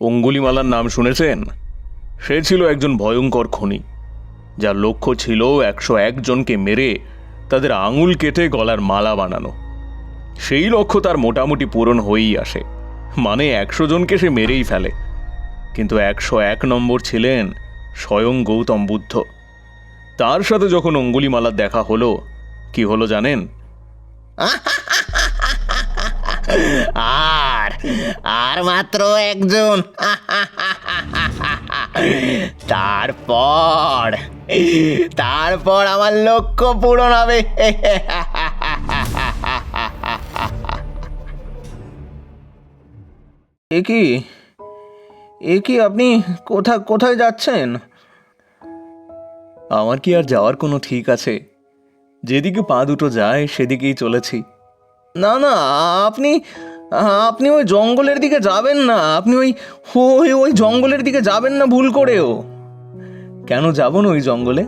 অঙ্গুলিমালার নাম শুনেছেন? সে ছিল একজন ভয়ঙ্কর খনি, যার লক্ষ্য ছিল একশো একজনকে মেরে তাদের আঙুল কেটে গলার মালা বানানো। সেই লক্ষ্য তার মোটামুটি পূরণ হয়েই আসে। মানে একশো জনকে সে মেরেই ফেলে। কিন্তু একশো এক নম্বর ছিলেন স্বয়ং গৌতম বুদ্ধ। তার সাথে যখন অঙ্গুলিমালার দেখা হলো, কি হলো জানেন? আর আর মাত্র একজন। তারপর তারপর আমার লক্ষ্য পূরণ হবে। এ কি? এ কি আপনি কোথা কোথায় যাচ্ছেন? আমার কি আর যাওয়ার কোনো ঠিক আছে? যেদিকে পা দুটো যায় সেদিকেই চলেছি। না না, আপনি আপনি ওই জঙ্গলের দিকে যাবেন না। আপনি ওই ওই ওই জঙ্গলের দিকে যাবেন না ভুল করেও। কেন যাব না ওই জঙ্গলে?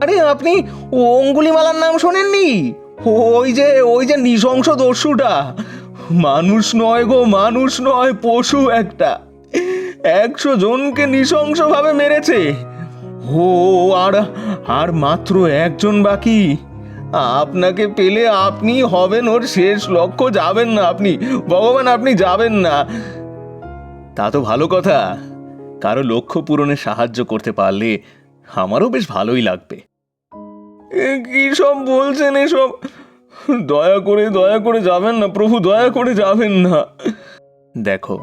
আরে, আপনি অঙ্গুলিমালার নাম শোনেননি? ওই যে ওই যে নৃশংস দস্যুটা। মানুষ নয় গো, মানুষ নয়, পশু একটা। একশো জনকে নৃশংসভাবে মেরেছে। ও, আর আর মাত্র একজন বাকি। আপনাকে পেলে আপনি হবেন ওর শেষ লক্ষ্য, যাবেন না আপনি। ভগবান, আপনি যাবেন না। তা তো ভালো কথা। কারও লক্ষ্য পূরণে সাহায্য করতে পারলে আমারও বেশ ভালোই লাগবে। কি সব বলছেন এসব? দয়া করে দয়া করে যাবেন না, প্রভু, দয়া করে যাবেন না। দেখো,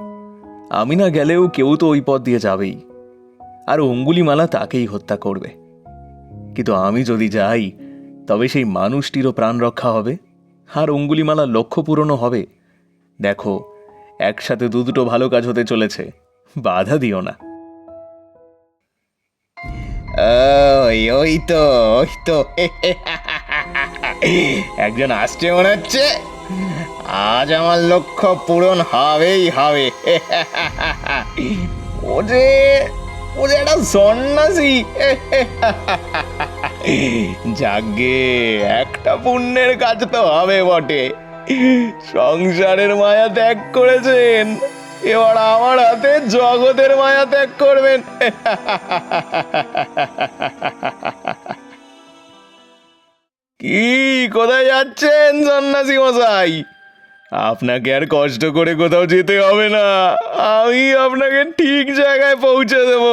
আমি না গেলেও কেউ তো ওই পথ দিয়ে যাবেই। আর অঙ্গুলিমালা তাকেই হত্যা করবে। কিন্তু আমি যদি যাই তবে সেই মানুষটিরও প্রাণ রক্ষা হবে, আর অঙ্গুলিমালা লক্ষ্য পূরণও হবে। দেখো, একসাথে দু দুটো ভালো কাজ হতে চলেছে, বাধা দিও না। ওই ওই তো ওই তো। একজন আসছে মনে হচ্ছে। আজ আমার লক্ষ্য পূরণ হবেই হবে। ও যে ও যে একটা সন্ন্যাসী। যাগে, একটা পুণ্যের কাজ তো হবে বটে। সংসারের মায়া ত্যাগ করেছেন, এবার আমার হাতে জগতের মায়া ত্যাগ করবেন। কি, কোথায় যাচ্ছেন সন্ন্যাসী মশাই? আপনাকে আর কষ্ট করে কোথাও যেতে হবে না। আমি আপনাকে ঠিক জায়গায় পৌঁছে দেব।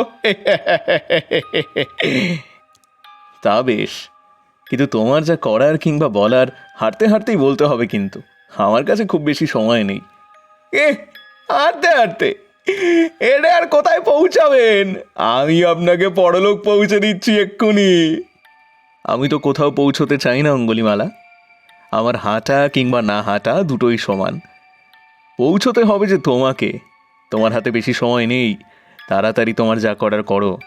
তা বেশ। কিন্তু তোমার যা করার কিংবা বলার, হাঁটতে হাঁটতেই বলতে হবে কিন্তু। আমার কাছে খুব বেশি সময় নেই। এ হাঁটতে হাঁটতে। এটা আর কোথায় পৌঁছাবেন? আমি আপনাকে পরলোক পৌঁছে দিচ্ছি এক্ষুনি। আমি তো কোথাও পৌঁছতে চাই না, অঙ্গুলিমালা। আমার হাঁটা কিংবা না হাঁটা দুটোই সমান। পৌঁছতে হবে যে তোমাকে। তোমার হাতে বেশি সময় নেই। তাড়াতাড়ি তোমার যা করার করো।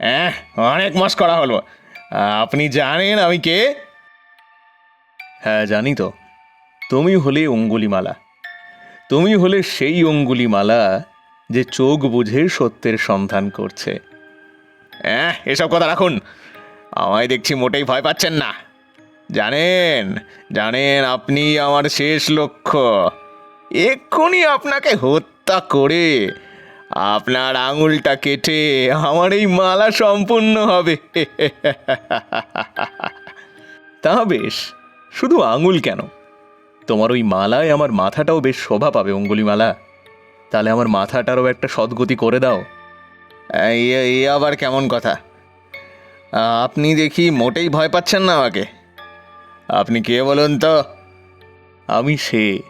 হ্যাঁ অনেক মাস করা হলো। আপনি জানেন আমি কে? হ্যাঁ জানি তো। তুমি হলে অঙ্গুলিমালা। তুমি হলে সেই অঙ্গুলিমালা যে চোখ বুঝে সত্যের সন্ধান করছে। হ্যাঁ এসব কথা রাখুন। আমায় দেখছি মোটেই ভয় পাচ্ছেন না। জানেন জানেন আপনি আমার শেষ লক্ষ্য। এক্ষুনি আপনাকে হত্যা করে আপনার আঙুলটা কেটে আমার এই মালা সম্পূর্ণ হবে। তা বেশ, শুধু আঙুল কেন? তোমার ওই মালায় আমার মাথাটাও বেশ শোভা পাবে অঙ্গুলিমালা তাহলে আমার মাথাটারও একটা সদ্গতি করে দাও। এ আবার কেমন কথা? আপনি দেখি মোটেই ভয় পাচ্ছেন না আমাকে। আপনি কে বলুন তো? আমি সে,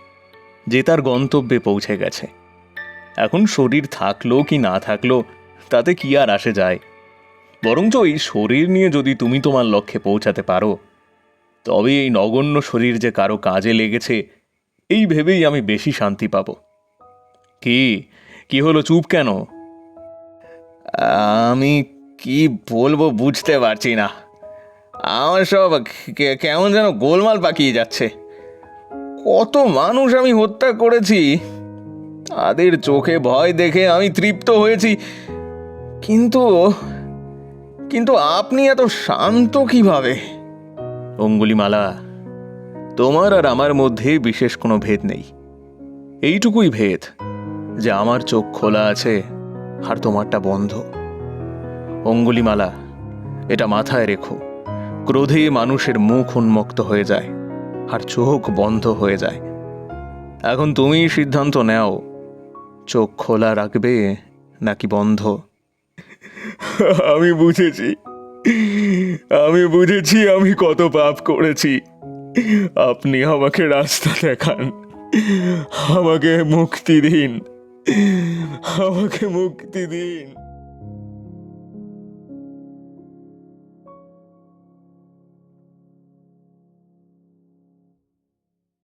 যে তার গন্তব্যে পৌঁছে গেছে। এখন শরীর থাকল কি না থাকল, তাতে কি আর আসে যায়? বরঞ্চ এই শরীর নিয়ে যদি তুমি তোমার লক্ষ্যে পৌঁছাতে পারো, তবে এই নগণ্য শরীর যে কারও কাজে লেগেছে, এই ভেবেই আমি বেশি শান্তি পাব। কি? কি হলো, চুপ কেন? আমি কি বলব বুঝতে পারছি না। আমার সব কেমন যেন গোলমাল পাকিয়ে যাচ্ছে। কত মানুষ আমি হত্যা করেছি। তাদের চোখে ভয় দেখে আমি তৃপ্ত হয়েছি। কিন্তু কিন্তু আপনি এত শান্ত কীভাবে? অঙ্গুলিমালা, তোমার আর আমার মধ্যে বিশেষ কোনো ভেদ নেই। এইটুকুই ভেদ যে আমার চোখ খোলা আছে আর তোমারটা বন্ধ। অঙ্গুলিমালা, এটা মাথায় রেখো। ক্রোধে মানুষের মুখ উন্মুক্ত হয়ে যায় আর চোখ বন্ধ হয়ে যায়। এখন তুমি সিদ্ধান্ত নাও চোখ খোলা রাখবে নাকি বন্ধ? আমি বুঝেছি। আমি বুঝেছি, আমি কত পাপ করেছি। আপনি আমাকে রাস্তা দেখান। আমাকে মুক্তি দিন। আমাকে মুক্তি দিন।